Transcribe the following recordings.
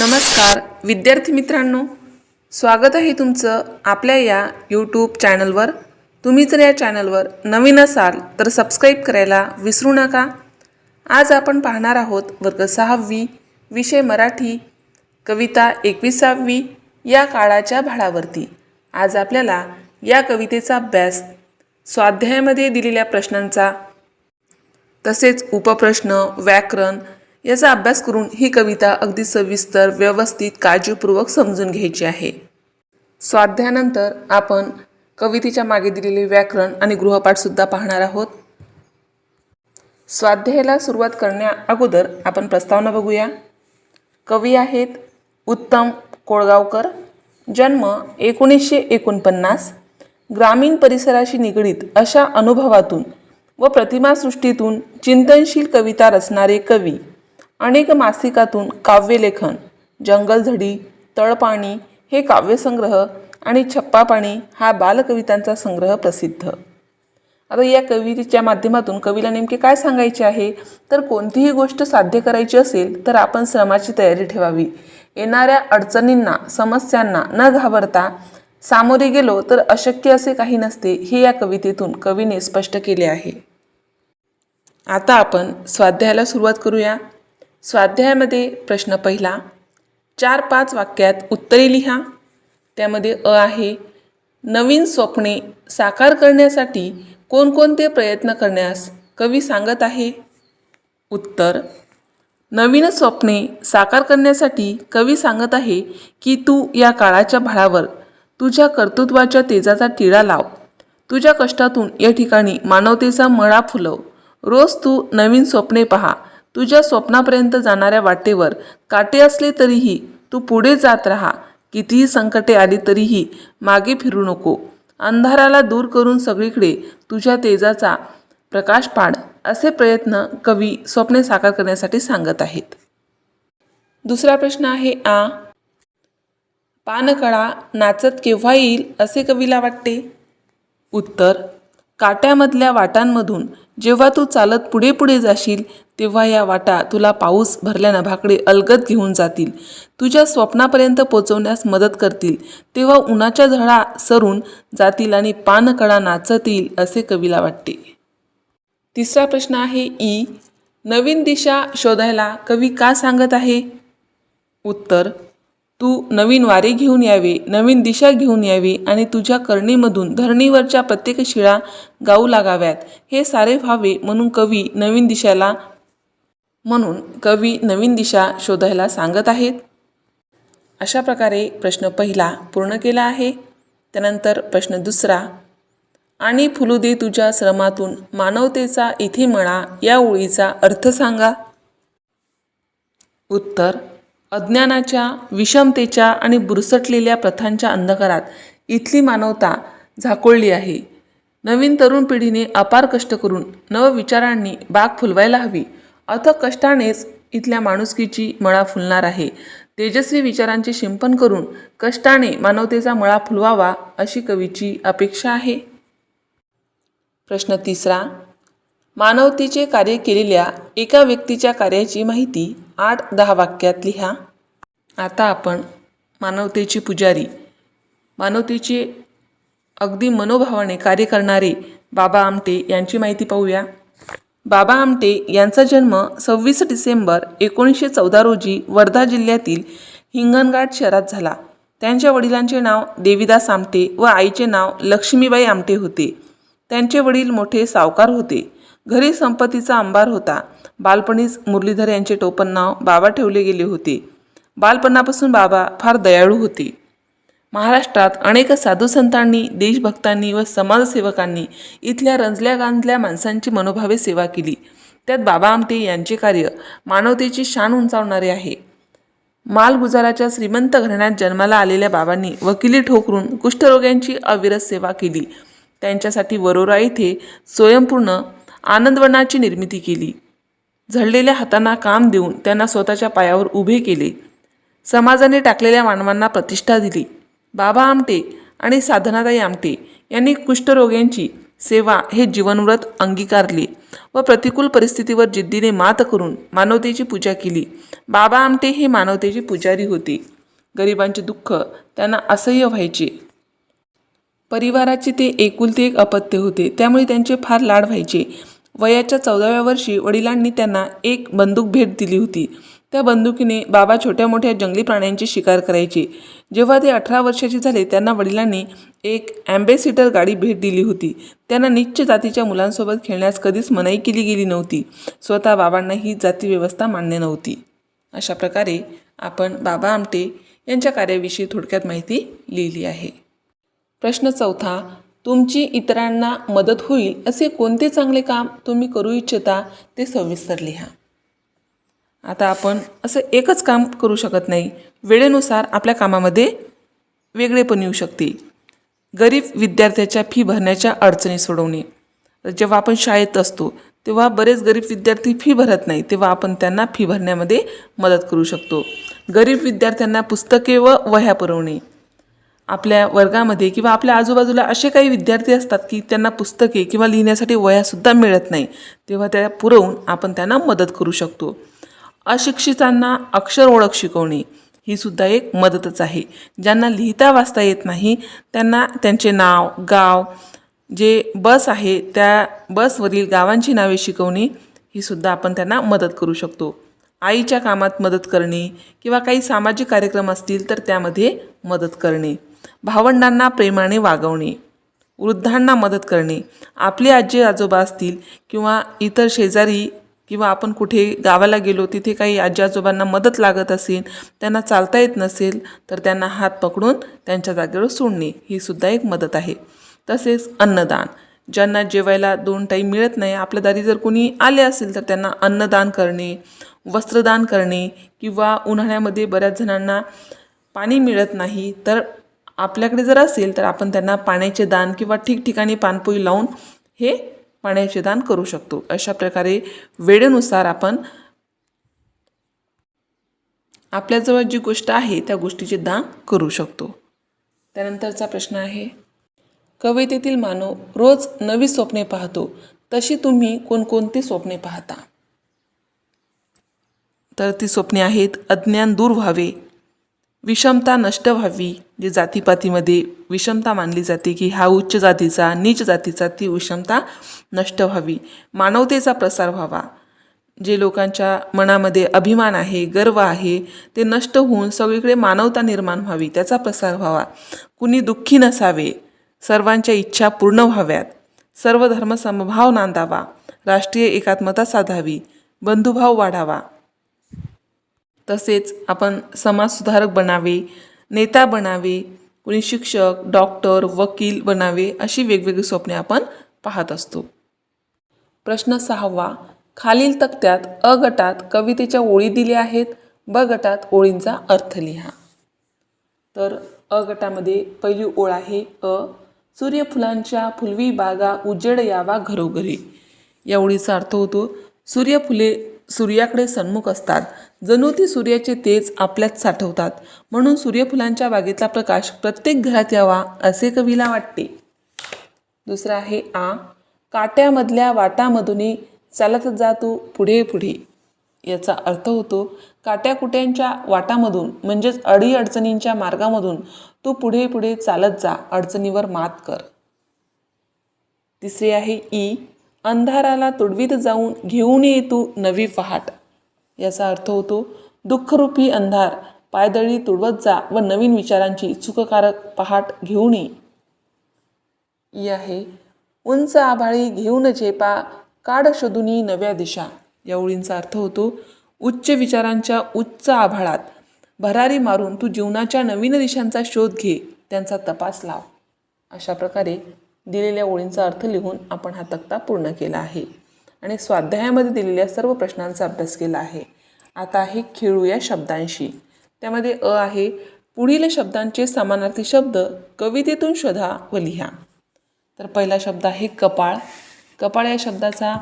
नमस्कार विद्यार्थी मित्रांनो. स्वागत आहे तुमचं आपल्या या यूट्यूब चॅनलवर तुम्ही जर या चॅनलवर नवीन असाल तर सबस्क्राईब करायला विसरू नका. आज आपण पाहणार आहोत वर्ग सहावी विषय मराठी कविता एकविसावी या काळाच्या भाळावरती. आज आपल्याला या कवितेचा अभ्यास स्वाध्यायामध्ये दिलेल्या प्रश्नांचा तसेच उपप्रश्न व्याकरण याचा अभ्यास करून ही कविता अगदी सविस्तर व्यवस्थित काळजीपूर्वक समजून घ्यायची आहे. स्वाध्यायानंतर आपण कवितेच्या मागे दिलेले व्याकरण आणि गृहपाठसुद्धा पाहणार आहोत. स्वाध्यायाला सुरुवात करण्या अगोदर आपण प्रस्तावना बघूया. कवी आहेत उत्तम कोळगावकर जन्म एकोणीसशे एकोणपन्नास ग्रामीण परिसराशी निगडीत अशा अनुभवातून व प्रतिमासृष्टीतून चिंतनशील कविता रचणारे कवी. अनेक मासिकातून काव्यलेखन जंगलझडी तळपाणी हे काव्यसंग्रह आणि छप्पापाणी हा बालकवितांचा संग्रह प्रसिद्ध. आता या कवितेच्या माध्यमातून कवीला नेमके काय सांगायचे आहे? तर कोणतीही गोष्ट साध्य करायची असेल तर आपण श्रमाची तयारी ठेवावी. येणाऱ्या अडचणींना समस्यांना न घाबरता सामोरे गेलो तर अशक्य असे काही नसते हे या कवितेतून कवीने स्पष्ट केले आहे. आता आपण स्वाध्यायाला सुरुवात करूया. स्वाध्यायामध्ये प्रश्न पहिला चार पाच वाक्यात उत्तरे लिहा. त्यामध्ये अ आहे नवीन स्वप्ने साकार करण्यासाठी कोणकोणते प्रयत्न करण्यास कवी सांगत आहे? उत्तर नवीन स्वप्ने साकार करण्यासाठी कवी सांगत आहे की तू या काळाच्या भाळावर तुझ्या कर्तृत्वाच्या तेजाचा टिळा लाव. तुझ्या कष्टातून या ठिकाणी मानवतेचा मळा फुलव. रोज तू नवीन स्वप्ने पहा. तुझ्या स्वप्नापर्यंत जाणाऱ्या वाटेवर काटे असले तरीही तू पुढे जात राहा. कितीही संकटे आली तरीही मागे फिरू नको. अंधाराला दूर करून सगळीकडे तुझ्या तेजाचा प्रकाश पाड असे प्रयत्न कवी स्वप्ने साकार करण्यासाठी सांगत आहेत. दुसरा प्रश्न आहे आ पानकळा नाचत केव्हा येईल असे कवीला वाटते? उत्तर काट्यामधल्या वाटांमधून जेव्हा तू चालत पुढे पुढे जाशील तेव्हा या वाटा तुला पाऊस भरल्यानं भाकडे अलगद घेऊन जातील. तुझ्या स्वप्नापर्यंत पोचवण्यास मदत करतील. तेव्हा उन्हाच्या झळा सरून जातील आणि पानकळा नाचत येईल असे कवीला वाटते. तिसरा प्रश्न आहे ई. नवीन दिशा शोधायला कवी का सांगत आहे? उत्तर. तू नवीन वारे घेऊन यावे नवीन दिशा घेऊन यावी आणि तुझ्या करणीमधून धरणीवरच्या प्रत्येक शिळा गाऊ लागाव्यात. हे सारे व्हावे म्हणून कवी नवीन दिशाला म्हणून कवी नवीन दिशा शोधायला सांगत आहेत. अशा प्रकारे प्रश्न पहिला पूर्ण केला आहे. त्यानंतर प्रश्न दुसरा आणि फुलू दे तुझ्या श्रमातून मानवतेचा इथे म्हणा या ओळीचा अर्थ सांगा उत्तर अज्ञानाच्या विषमतेच्या आणि बुरसटलेल्या प्रथांच्या अंधकारात इथली मानवता झाकोळली आहे. नवीन तरुण पिढीने अपार कष्ट करून नवविचारांनी बाग फुलवायला हवी. अथक कष्टानेच इथल्या माणुसकीची मळा फुलणार आहे. तेजस्वी विचारांचे शिंपण करून कष्टाने मानवतेचा मळा फुलवावा अशी कवीची अपेक्षा आहे. प्रश्न तिसरा. मानवतेचे कार्य केलेल्या एका व्यक्तीच्या कार्याची माहिती आठ दहा वाक्यात लिहा. आता आपण मानवतेचे पुजारी मानवतेचे अगदी मनोभावाने कार्य करणारे बाबा आमटे यांची माहिती पाहूया. बाबा आमटे यांचा जन्म सव्वीस डिसेंबर एकोणीसशे चौदा रोजी वर्धा जिल्ह्यातील हिंगणघाट शहरात झाला. त्यांच्या वडिलांचे नाव देवीदास आमटे व आईचे नाव लक्ष्मीबाई आमटे होते. त्यांचे वडील मोठे सावकार होते. घरी संपत्तीचा अंबार होता. बालपणीच मुरलीधर यांचे टोपण नाव बाबा ठेवले गेले होते. बालपणापासून बाबा फार दयाळू होते. महाराष्ट्रात अनेक साधुसंतांनी देशभक्तांनी व समाजसेवकांनी इथल्या रंजल्या गांजल्या माणसांची मनोभावे सेवा केली. त्यात बाबा आमटे यांचे कार्य मानवतेची शान उंचावणारे आहे. मालगुजाराच्या श्रीमंत घराण्यात जन्माला आलेल्या बाबांनी वकिली ठोकरून कुष्ठरोग्यांची अविरत सेवा केली. त्यांच्यासाठी वरोरा येथे स्वयंपूर्ण आनंदवनाची निर्मिती केली. झडलेल्या हातांना काम देऊन त्यांना स्वतःच्या पायावर उभे केले. समाजाने टाकलेल्या मानवांना प्रतिष्ठा दिली. बाबा आमटे आणि साधनाताई आमटे यांनी कुष्ठरोग्यांची सेवा हे जीवनव्रत अंगीकारले व प्रतिकूल परिस्थितीवर जिद्दीने मात करून मानवतेची पूजा केली. बाबा आमटे हे मानवतेचे पुजारी होते. गरिबांचे दुःख त्यांना असह्य व्हायचे. परिवाराचे ते एकुलते एक अपत्य होते. त्यामुळे त्यांचे फार लाड व्हायचे. वयाच्या चौदाव्या वर्षी वडिलांनी त्यांना एक बंदूक भेट दिली होती. त्या बंदुकीने बाबा छोट्या मोठ्या जंगली प्राण्यांची शिकार करायचे. जेव्हा ते अठरा वर्षाचे झाले त्यांना वडिलांनी एक ॲम्बेसिडर गाडी भेट दिली होती. त्यांना निच्च जातीच्या मुलांसोबत खेळण्यास कधीच मनाई केली गेली नव्हती. स्वतः बाबांना ही जाती व्यवस्था मान्य नव्हती. अशा प्रकारे आपण बाबा आमटे यांच्या कार्याविषयी थोडक्यात माहिती लिहिली आहे. प्रश्न चौथा तुमची इतरांना मदत होईल असे कोणते चांगले काम तुम्ही करू इच्छिता ते सविस्तर लिहा. आता आपण असं एकच काम करू शकत नाही. वेळेनुसार आपल्या कामामध्ये वेगळेपण येऊ शकते गरीब विद्यार्थ्याच्या फी भरण्याच्या अडचणी सोडवणे. जेव्हा आपण शाळेत असतो तेव्हा बरेच गरीब विद्यार्थी फी भरत नाही तेव्हा आपण त्यांना फी भरण्यामध्ये मदत करू शकतो. गरीब विद्यार्थ्यांना पुस्तके व वह्या पुरवणे. आपल्या वर्गामध्ये किंवा आपल्या आजूबाजूला असे काही विद्यार्थी असतात की त्यांना पुस्तके किंवा लिहिण्यासाठी वह्यासुद्धा मिळत नाही तेव्हा त्या पुरवून आपण त्यांना मदत करू शकतो. अशिक्षितांना अक्षर ओळख शिकवणे ही सुद्धा एक मदतच आहे. ज्यांना लिहिता वाचता येत नाही त्यांना त्यांचे नाव गाव जे बस आहे त्या बसवरील गावांची नावे शिकवणे ही सुद्धा आपण त्यांना मदत करू शकतो. आईच्या कामात मदत करणे किंवा काही सामाजिक कार्यक्रम असतील तर त्यामध्ये मदत करणे. भावंडांना प्रेमाने वागवणे. वृद्धांना मदत करणे. आपले आजी आजोबा असतील किंवा इतर शेजारी किंवा आपण कुठे गावाला गेलो तिथे काही आजी आजोबांना मदत लागत असेल त्यांना चालता येत नसेल तर त्यांना हात पकडून त्यांच्या जागेवर सोडणे ही सुद्धा एक मदत आहे. तसेच अन्नदान. ज्यांना जेवायला दोन टाईम मिळत नाही आपल्या दारी जर कोणी आले असेल तर त्यांना अन्नदान करणे वस्त्रदान करणे किंवा उन्हाळ्यामध्ये बऱ्याच जणांना पाणी मिळत नाही तर आपल्याकडे जर असेल तर आपण त्यांना पाण्याचे दान किंवा ठिकठिकाणी पाणपोई लावून हे पाण्याचे दान करू शकतो. अशा प्रकारे वेळेनुसार आपण आपल्याजवळ जी गोष्ट आहे त्या गोष्टीचे दान करू शकतो. त्यानंतरचा प्रश्न आहे कवितेतील मानव रोज नवी स्वप्ने पाहतो तशी तुम्ही कोणकोणती स्वप्ने पाहता? तर ती स्वप्ने आहेत अज्ञान दूर व्हावे विषमता नष्ट व्हावी जे जातीपातीमध्ये विषमता मानली जाते की हा उच्च जातीचा नीच जातीचा ती विषमता नष्ट व्हावी. मानवतेचा प्रसार व्हावा. जे लोकांच्या मनामध्ये अभिमान आहे गर्व आहे ते नष्ट होऊन सगळीकडे मानवता निर्माण व्हावी त्याचा प्रसार व्हावा. कुणी दुःखी नसावे सर्वांच्या इच्छा पूर्ण व्हाव्यात. सर्व धर्मसमभाव नांदावा. राष्ट्रीय एकात्मता साधावी. बंधुभाव वाढावा. तसेच आपण समाजसुधारक बनावे. नेता बनावे कुणी शिक्षक डॉक्टर वकील बनावे अशी वेगवेगळी स्वप्ने आपण पाहत असतो. प्रश्न सहावा खालील तक्त्यात अ गटात कवितेच्या ओळी दिल्या आहेत ब गटात ओळींचा अर्थ लिहा. तर अ गटामध्ये पहिली ओळ आहे अ. सूर्यफुलांच्या फुलवी बागा उजेड यावा घरोघरी. या ओळीचा अर्थ होतो सूर्यफुले सूर्याकडे सन्मुख असतात. जणू ती सूर्याचे तेज आपल्यात साठवतात. म्हणून सूर्यफुलांच्या बागेतला प्रकाश प्रत्येक घरात यावा असे कवीला वाटते. दुसरं आहे आ. काट्यामधल्या वाटामधूनही चालत जा तू पुढे पुढे. याचा अर्थ होतो काट्याकुट्यांच्या वाटामधून म्हणजेच अडीअडचणींच्या मार्गामधून तू पुढे पुढे चालत जा अडचणीवर मात कर. तिसरी आहे ई. अंधाराला तुडवीत जाऊन घेऊन ये तू नवी पहाट याचा अर्थ होतो दुःखरूपी अंधार पायदळी तुडवत जा व नवीन विचारांची सुखकारक पहाट घेऊन ये. आहे उंच आभाळी घेऊन झेपा काढ शोधूनी नव्या दिशा. या ओळींचा अर्थ होतो उच्च विचारांच्या उच्च आभाळात. भरारी मारून तू जीवनाच्या नवीन दिशांचा शोध घे त्यांचा तपास लाव. अशा प्रकारे दिलेल्या ओळींचा अर्थ लिहून आपण हा तक्ता पूर्ण केला आहे. आणि स्वाध्यायामध्ये दिलेल्या सर्व प्रश्नांचा अभ्यास केला आहे. आता आहे खेळू या शब्दांशी. त्यामध्ये अ आहे पुढील शब्दांचे समानार्थी शब्द कवितेतून शोधा व लिहा. तर पहिला शब्द आहे कपाळ. कपाळ या शब्दाचा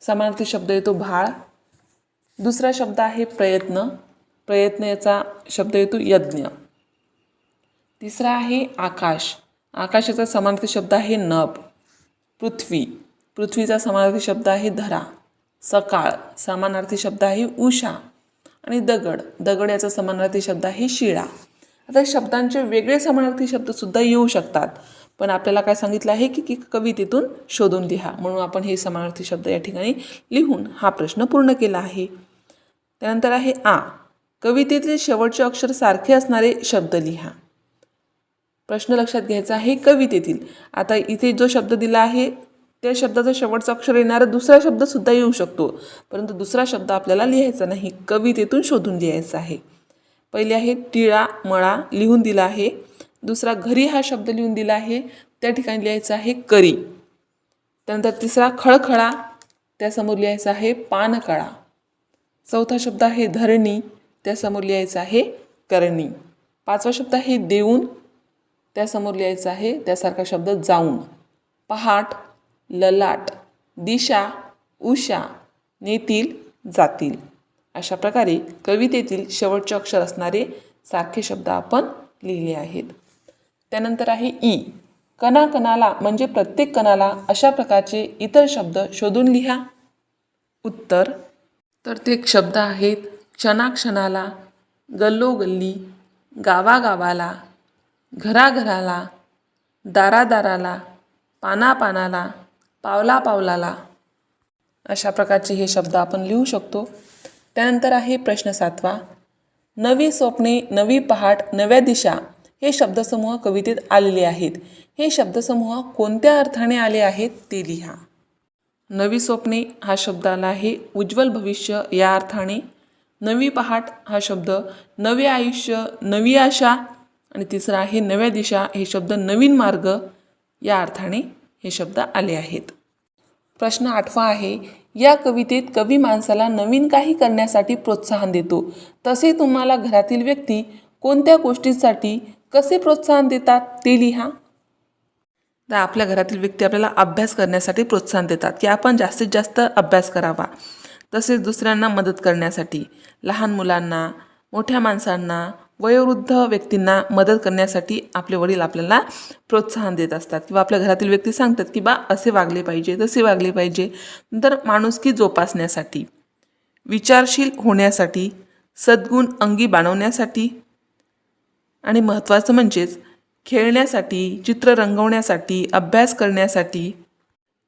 समानार्थी शब्द येतो भाळ. दुसरा शब्द आहे प्रयत्न. प्रयत्न याचा शब्द येतो यज्ञ. तिसरा आहे आकाश. आकाशाचा समानार्थी शब्द आहे नभ. पृथ्वी. पृथ्वीचा समानार्थी शब्द आहे धरा. सकाळ. समानार्थी शब्द आहे उषा. आणि दगड. दगड याचा समानार्थी शब्द आहे शिळा. आता शब्दांचे वेगळे समानार्थी शब्दसुद्धा येऊ शकतात. पण आपल्याला काय सांगितलं आहे की की कवितेतून शोधून लिहा. म्हणून आपण हे समानार्थी शब्द या ठिकाणी लिहून हा प्रश्न पूर्ण केला आहे. त्यानंतर आहे आ. कवितेतील शेवटचे अक्षर सारखे असणारे शब्द लिहा. प्रश्न लक्षात घ्यायचा आहे कवितेतील आता इथे जो शब्द दिला आहे त्या शब्दाचा शेवटचा अक्षर येणारा दुसरा शब्दसुद्धा येऊ शकतो. परंतु दुसरा शब्द आपल्याला लिहायचा नाही कवितेतून शोधून लिहायचा आहे. पहिले आहे टिळा मळा लिहून दिला आहे. दुसरा घरी हा शब्द लिहून दिला आहे. त्या ठिकाणी लिहायचा आहे करी. त्यानंतर तिसरा खळखळा त्यासमोर लिहायचा आहे पानकळा. चौथा शब्द आहे धरणी त्यासमोर लिहायचा आहे करणी. पाचवा शब्द आहे देऊन त्यासमोर लिहायचं आहे त्यासारखा शब्द जाऊन. पहाट ललाट दिशा उषा नेतील जातील. अशा प्रकारे कवितेतील शेवटचे अक्षर असणारे सारखे शब्द आपण लिहिले आहेत. त्यानंतर आहे ई. कणा कणाला म्हणजे प्रत्येक कणाला अशा प्रकारचे इतर शब्द शोधून लिहा. उत्तर. तर ते शब्द आहेत क्षणाक्षणाला गल्लोगल्ली गावागावाला घराघराला दारादाराला पानापानाला पावला पावलाला अशा प्रकारचे हे शब्द आपण लिहू शकतो. त्यानंतर आहे प्रश्न सातवा. नवी स्वप्ने नवी पहाट नव्या दिशा हे शब्दसमूह कवितेत आलेले आहेत. हे शब्दसमूह कोणत्या अर्थाने आले आहेत ते लिहा. नवी स्वप्ने हा शब्द आला आहे उज्ज्वल भविष्य या अर्थाने. नवी पहाट हा शब्द नवे आयुष्य नवी आशा आणि तिसरा आहे नव्या दिशा हे शब्द नवीन मार्ग. या अर्थाने हे शब्द आले आहेत. प्रश्न आठवा आहे या कवितेत कवी माणसाला नवीन काही करण्यासाठी प्रोत्साहन देतो. तसे तुम्हाला घरातील व्यक्ती कोणत्या गोष्टीसाठी कसे प्रोत्साहन देतात ते लिहा. तर आपल्या घरातील व्यक्ती आपल्याला अभ्यास करण्यासाठी प्रोत्साहन देतात की आपण जास्तीत जास्त अभ्यास करावा. तसेच दुसऱ्यांना मदत करण्यासाठी लहान मुलांना मोठ्या माणसांना वयोवृद्ध व्यक्तींना मदत करण्यासाठी आपले वडील आपल्याला प्रोत्साहन देत असतात. किंवा आपल्या घरातील व्यक्ती सांगतात की बा असे वागले पाहिजे तसे वागले पाहिजे. नंतर माणुसकी जोपासण्यासाठी विचारशील होण्यासाठी सद्गुण अंगी बाणवण्यासाठी आणि महत्त्वाचं म्हणजेच खेळण्यासाठी चित्र रंगवण्यासाठी अभ्यास करण्यासाठी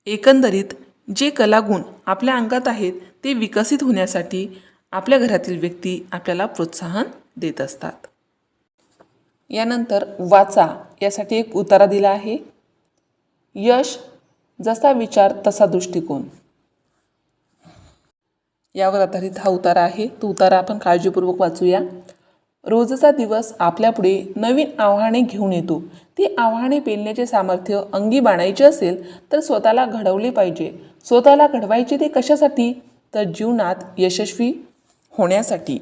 एकंदरीत जे कलागुण आपल्या अंगात आहेत ते विकसित होण्यासाठी आपल्या घरातील व्यक्ती आपल्याला प्रोत्साहन देत असतात. यानंतर वाचा यासाठी एक उतारा दिला आहे. यश जसा विचार तसा दृष्टिकोन. यावर आधारित हा उतारा आहे. तो उतारा आपण काळजीपूर्वक वाचूया. रोजचा दिवस आपल्यापुढे नवीन आव्हाने घेऊन येतो. ती आव्हाने पेलण्याचे सामर्थ्य अंगी बाणायचे असेल तर स्वतःला घडवले पाहिजे. स्वतःला घडवायचे ते कशासाठी? तर जीवनात यशस्वी होण्यासाठी.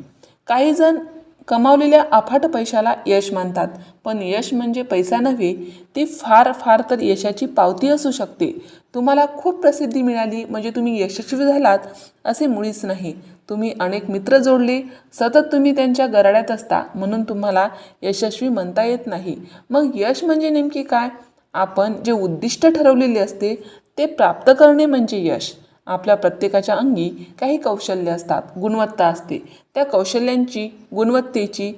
काही जण कमावलेल्या अफाट पैशाला यश मानतात. पण यश म्हणजे पैसा नव्हे ती फार फार तर यशाची पावती असू शकते. तुम्हाला खूप प्रसिद्धी मिळाली म्हणजे तुम्ही यशस्वी झालात असे मुळीच नाही. तुम्ही अनेक मित्र जोडले सतत तुम्ही त्यांच्या गराड्यात असता म्हणून तुम्हाला यशस्वी म्हणता येत नाही. मग यश म्हणजे नेमके काय? आपण जे उद्दिष्ट ठरवलेले असते ते प्राप्त करणे म्हणजे यश. आपल्या प्रत्येकाच्या अंगी काही कौशल्य असतात गुणवत्ता असते. त्या कौशल्यांची गुणवत्तेची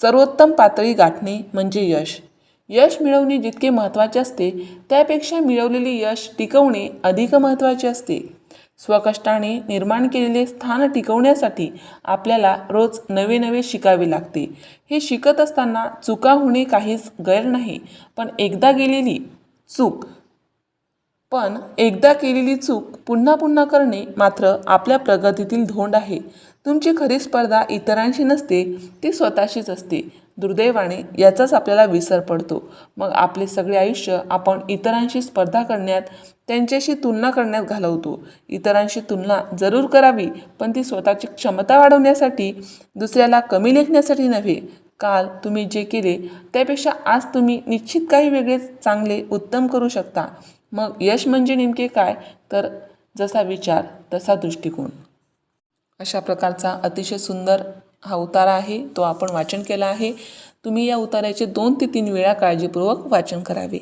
सर्वोत्तम पातळी गाठणे म्हणजे यश. यश मिळवणे जितके महत्त्वाचे असते त्यापेक्षा मिळवलेले यश टिकवणे अधिक महत्त्वाचे असते. स्वकष्टाने निर्माण केलेले स्थान टिकवण्यासाठी आपल्याला रोज नवे नवे शिकावे लागते. हे शिकत असताना चुका होणे काहीच गैर नाही पण एकदा गेलेली चूक पण एकदा केलेली चूक पुन्हा पुन्हा करणे मात्र आपल्या प्रगतीतील धोंड आहे. तुमची खरी स्पर्धा इतरांशी नसते ती स्वतःशीच असते. दुर्दैवाने याचाच आपल्याला विसर पडतो. मग आपले सगळे आयुष्य आपण इतरांशी स्पर्धा करण्यात त्यांच्याशी तुलना करण्यात घालवतो. इतरांशी तुलना जरूर करावी पण ती स्वतःची क्षमता वाढवण्यासाठी दुसऱ्याला कमी लेखण्यासाठी नव्हे. काल तुम्ही जे केले त्यापेक्षा आज तुम्ही निश्चित काही वेगळे चांगले उत्तम करू शकता. मग यश म्हणजे नेमके काय? तर जसा विचार तसा दृष्टिकोन. अशा प्रकारचा अतिशय सुंदर हा उतारा आहे तो आपण वाचन केला आहे. तुम्ही या उताऱ्याचे दोन ते तीन वेळा काळजीपूर्वक वाचन करावे.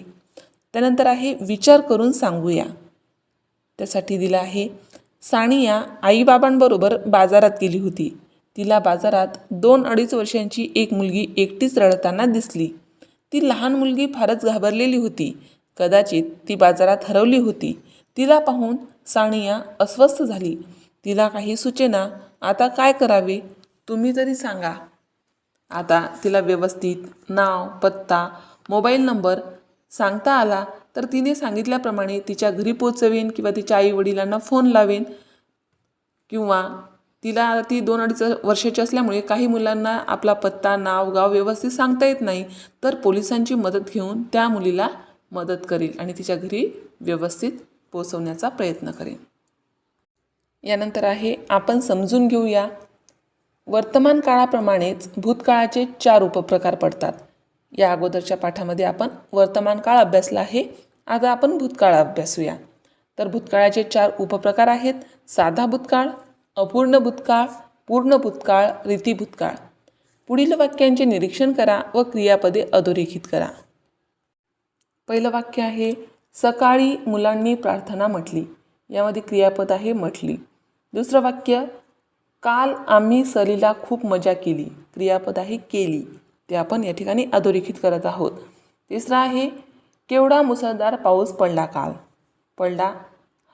त्यानंतर आहे विचार करून सांगूया. त्यासाठी दिलं आहे सानिया आईबाबांबरोबर बाजारात गेली होती. तिला बाजारात दोन अडीच वर्षांची एक मुलगी एकटीच रडताना दिसली. ती लहान मुलगी फारच घाबरलेली होती. कदाचित ती बाजारात हरवली होती. तिला पाहून सानिया अस्वस्थ झाली. तिला काही सुचेना आता काय करावे? तुम्ही तरी सांगा. आता तिला व्यवस्थित नाव पत्ता मोबाईल नंबर सांगता आला तर तिने सांगितल्याप्रमाणे तिच्या घरी पोचवेन किंवा तिच्या आई वडिलांना फोन लावेन किंवा तिला ती दोन अडीच वर्षाची असल्यामुळे काही मुलांना आपला पत्ता नाव गाव व्यवस्थित सांगता येत नाही. तर पोलिसांची मदत घेऊन त्या मुलीला मदत करेल आणि तिच्या घरी व्यवस्थित पोचवण्याचा प्रयत्न करेन. यानंतर आहे आपण समजून घेऊया. वर्तमान काळाप्रमाणेच भूतकाळाचे चार उपप्रकार पडतात. या अगोदरच्या पाठामध्ये आपण वर्तमान काळ अभ्यासला आहे. आता आपण भूतकाळ अभ्यासूया. तर भूतकाळाचे चार उपप्रकार आहेत. साधा भूतकाळ अपूर्ण भूतकाळ पूर्ण भूतकाळ रीती भूतकाळ. पुढील वाक्यांचे निरीक्षण करा व क्रियापदे अधोरेखित करा. पहिलं वाक्य आहे सकाळी मुलांनी प्रार्थना म्हटली. यामध्ये क्रियापद आहे म्हटली. दुसरं वाक्य काल आम्ही सहलीला खूप मजा केली. क्रियापद आहे केली. ते आपण या ठिकाणी अधोरेखित करत आहोत. तिसरं आहे केवढा मुसळधार पाऊस पडला काल. पडला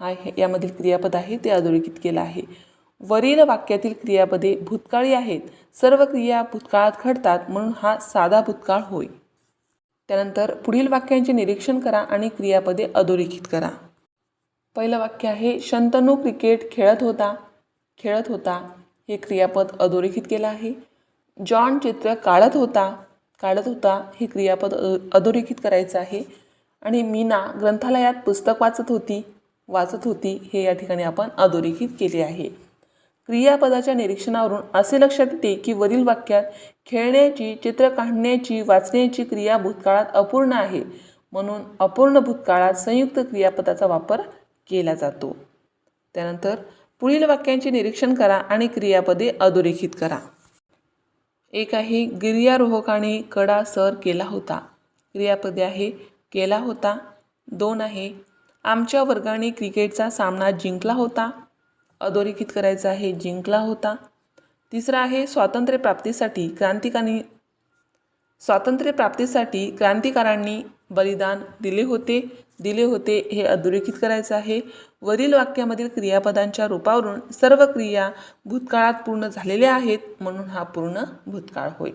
हा हे यामधील क्रियापद आहे ते अधोरेखित केलं आहे. वरील वाक्यातील क्रियापदे भूतकाळी आहेत. सर्व क्रिया भूतकाळात घडतात म्हणून हा साधा भूतकाळ होय. त्यानंतर पुढील वाक्यांचे निरीक्षण करा आणि क्रियापदे अधोरेखित करा. पहिलं वाक्य आहे शंतनू क्रिकेट खेळत होता खेळत होता. हे क्रियापद अधोरेखित केलं आहे. जॉन चित्र काढत होता काढत होता. हे क्रियापद अधोरेखित करायचं आहे. आणि मीना ग्रंथालयात पुस्तक वाचत होती वाचत होती. हे या ठिकाणी आपण अधोरेखित केले आहे. क्रियापदाच्या निरीक्षणावरून असे लक्षात येते की वरील वाक्यात खेळण्याची चित्र काढण्याची वाचण्याची क्रिया भूतकाळात अपूर्ण आहे. म्हणून अपूर्ण भूतकाळात संयुक्त क्रियापदाचा वापर केला जातो. त्यानंतर पुढील वाक्यांचे निरीक्षण करा आणि क्रियापदे अधोरेखित करा. एक आहे गिर्यारोहकाने कडा सर केला होता. क्रियापदे आहे केला होता. दोन आहे. आमच्या वर्गाने क्रिकेटचा सामना जिंकला होता. अधोरेखित करायचा आहे जिंकला होता. तिसरा आहे स्वातंत्र्यप्राप्तीसाठी क्रांतिकांनी स्वातंत्र्यप्राप्तीसाठी क्रांतिकारांनी बलिदान दिले होते. दिले होते हे अधोरेखित करायचं आहे. वरील वाक्यामधील क्रियापदांच्या रूपावरून सर्व क्रिया भूतकाळात पूर्ण झालेल्या आहेत म्हणून हा पूर्ण भूतकाळ होय.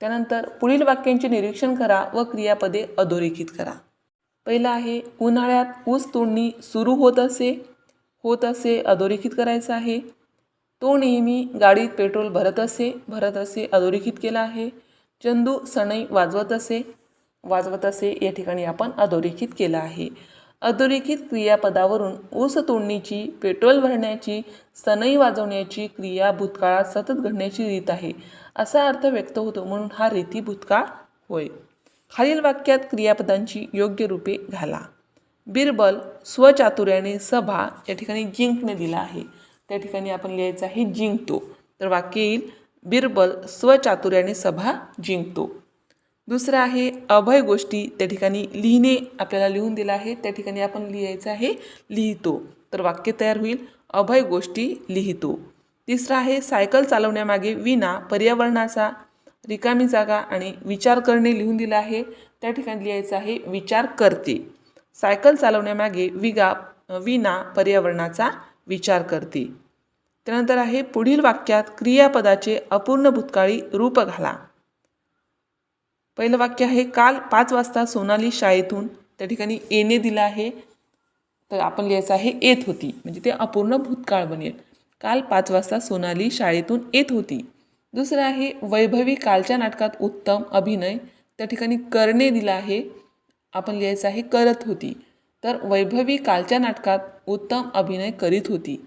त्यानंतर पुढील वाक्यांचे निरीक्षण करा व क्रियापदे अधोरेखित करा. पहिलं आहे उन्हाळ्यात ऊस तोडणी सुरू होत असे. होत असे अधोरेखित करायचं आहे. तो नेहमी गाडीत पेट्रोल भरत असे भरत असे अधोरेखित केला आहे. चंदू सणई वाजवत असे वाजवत असे या ठिकाणी आपण अधोरेखित केलं आहे. अधोरेखित क्रियापदावरून ऊस तोडणीची पेट्रोल भरण्याची सनई वाजवण्याची क्रिया भूतकाळात सतत घडण्याची रीत आहे असा अर्थ व्यक्त होतो म्हणून हा रीती भूतकाळ होय. खालील वाक्यात क्रियापदांची योग्य रूपे घाला. बिरबल स्वचातुर्याने सभा या ठिकाणी जिंकणे दिला आहे. त्या ठिकाणी आपण लिहायचं आहे जिंकतो. तर वाक्य येईल बिरबल स्वचातुर्याने सभा जिंकतो. दुसरं आहे अभय गोष्टी त्या ठिकाणी लिहिणे आपल्याला लिहून दिलं आहे. त्या ठिकाणी आपण लिहायचं आहे लिहितो. तर वाक्य तयार होईल अभय गोष्टी लिहितो. तिसरं आहे सायकल चालवण्यामागे विना पर्यावरणाचा रिकामी जागा आणि विचार करणे लिहून दिलं आहे. त्या ठिकाणी लिहायचं आहे विचार करते. सायकल चालवण्यामागे विगा विना पर्यावरणाचा विचार करते. त्यानंतर आहे पुढील वाक्यात क्रियापदाचे अपूर्ण भूतकाळी रूप घाला. पहिलं वाक्य आहे काल पाच वाजता सोनाली शाळेतून त्या ठिकाणी येणे दिलं आहे. तर आपण लिहायचं आहे येत होती. म्हणजे ते अपूर्ण भूतकाळ बनेल. काल पाच वाजता सोनाली शाळेतून येत होती. दुसरं आहे वैभवी कालच्या नाटकात उत्तम अभिनय त्या ठिकाणी करणे दिला आहे. आपण लिहायचं आहे करत होती. तर वैभवी कालच्या नाटकात उत्तम अभिनय करीत होती.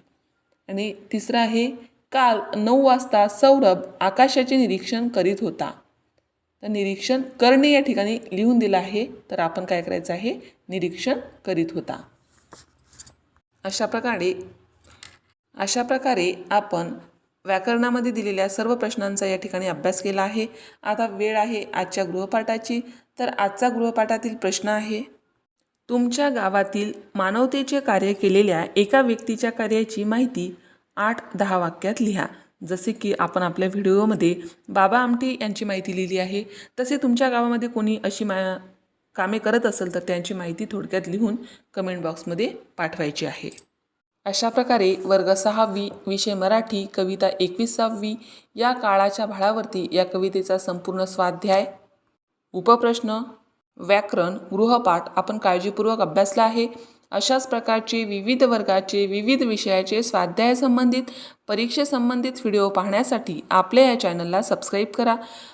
आणि तिसरं आहे काल नऊ वाजता सौरभ आकाशाचे निरीक्षण करीत होता. तर निरीक्षण करणे या ठिकाणी लिहून दिलं आहे. तर आपण काय करायचं आहे? निरीक्षण करीत होता. अशा प्रकारे अशा प्रकारे आपण व्याकरणामध्ये दिलेल्या सर्व प्रश्नांचा या ठिकाणी अभ्यास केला आहे. आता वेळ आहे आजच्या गृहपाठाची. तर आजचा गृहपाठातील प्रश्न आहे तुमच्या गावातील मानवतेचे कार्य केलेल्या एका व्यक्तीच्या कार्याची माहिती आठ दहा वाक्यात लिहा. जसे की आपण आपल्या व्हिडिओमध्ये बाबा आमटे यांची माहिती लिहिली आहे तसे तुमच्या गावामध्ये कोणी अशी मा कामे करत असेल तर त्यांची माहिती थोडक्यात लिहून कमेंट बॉक्समध्ये पाठवायची आहे. अशा प्रकारे वर्ग सहावी विषय मराठी कविता एकवीसावी या काळाच्या भाळावरती या कवितेचा संपूर्ण स्वाध्याय उपप्रश्न व्याकरण गृहपाठ आपण काळजीपूर्वक अभ्यासला आहे. अशाच प्रकारचे विविध वर्गाचे विविध विषयाचे स्वाध्यायासंबंधित परीक्षेसंबंधित व्हिडिओ पाहण्यासाठी आपल्या या चॅनलला सबस्क्राईब करा.